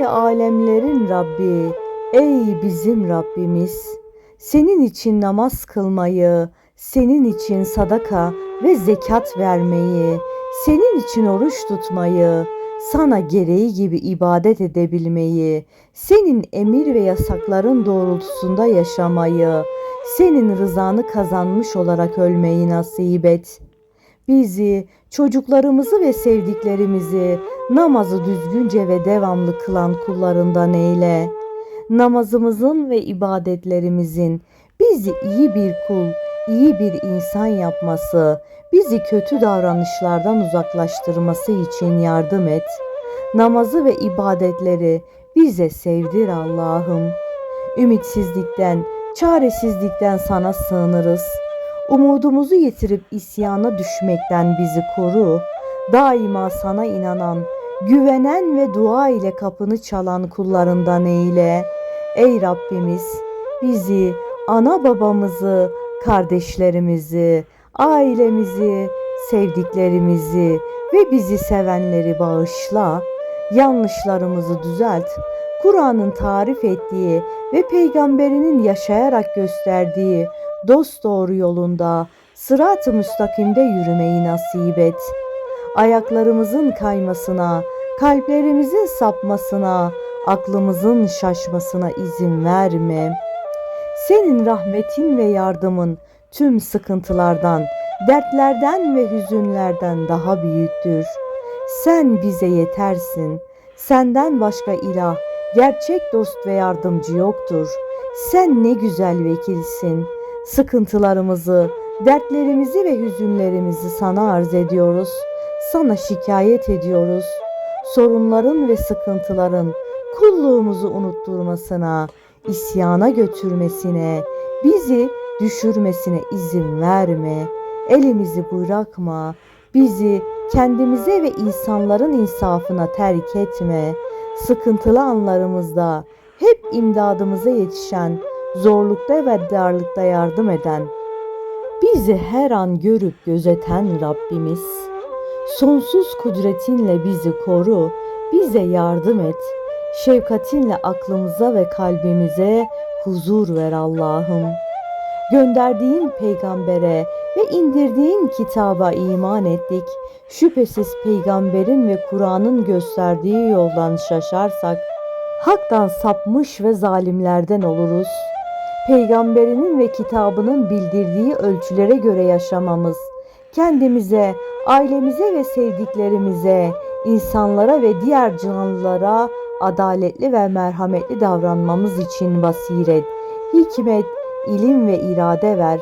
Ey alemlerin Rabbi, ey bizim Rabbimiz, senin için namaz kılmayı, senin için sadaka ve zekat vermeyi, senin için oruç tutmayı, sana gereği gibi ibadet edebilmeyi, senin emir ve yasakların doğrultusunda yaşamayı, senin rızanı kazanmış olarak ölmeyi nasip et. Bizi, çocuklarımızı ve sevdiklerimizi namazı düzgünce ve devamlı kılan kullarından eyle. Namazımızın ve ibadetlerimizin bizi iyi bir kul, iyi bir insan yapması, bizi kötü davranışlardan uzaklaştırması için yardım et. Namazı ve ibadetleri bize sevdir Allah'ım. Ümitsizlikten, çaresizlikten sana sığınırız. Umudumuzu yitirip isyana düşmekten bizi koru. Daima sana inanan, güvenen ve dua ile kapını çalan kullarından eyle. Ey Rabbimiz bizi, ana babamızı, kardeşlerimizi, ailemizi, sevdiklerimizi ve bizi sevenleri bağışla. Yanlışlarımızı düzelt. Kur'an'ın tarif ettiği ve peygamberinin yaşayarak gösterdiği dost doğru yolunda sırat-ı müstakimde yürümeyi nasip et. Ayaklarımızın kaymasına, kalplerimizin sapmasına, aklımızın şaşmasına izin verme. Senin rahmetin ve yardımın tüm sıkıntılardan, dertlerden ve hüzünlerden daha büyüktür. Sen bize yetersin. Senden başka ilah, gerçek dost ve yardımcı yoktur. Sen ne güzel vekilsin. Sıkıntılarımızı, dertlerimizi ve hüzünlerimizi sana arz ediyoruz. Sana şikayet ediyoruz. Sorunların ve sıkıntıların kulluğumuzu unutturmasına, isyana götürmesine, bizi düşürmesine izin verme. Elimizi bırakma. Bizi kendimize ve insanların insafına terk etme. Sıkıntılı anlarımızda hep imdadımıza yetişen, zorlukta ve darlıkta yardım eden, bizi her an görüp gözeten Rabbimiz, sonsuz kudretinle bizi koru, bize yardım et. Şefkatinle aklımıza ve kalbimize huzur ver Allah'ım. Gönderdiğin peygambere ve indirdiğin kitaba iman ettik. Şüphesiz peygamberin ve Kur'an'ın gösterdiği yoldan şaşarsak, haktan sapmış ve zalimlerden oluruz. Peygamberinin ve kitabının bildirdiği ölçülere göre yaşamamız, kendimize, ailemize ve sevdiklerimize, insanlara ve diğer canlılara adaletli ve merhametli davranmamız için basiret, hikmet, ilim ve irade ver.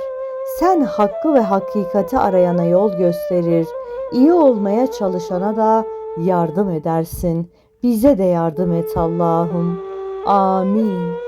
Sen hakkı ve hakikati arayana yol gösterir, iyi olmaya çalışana da yardım edersin. Bize de yardım et Allah'ım. Amin.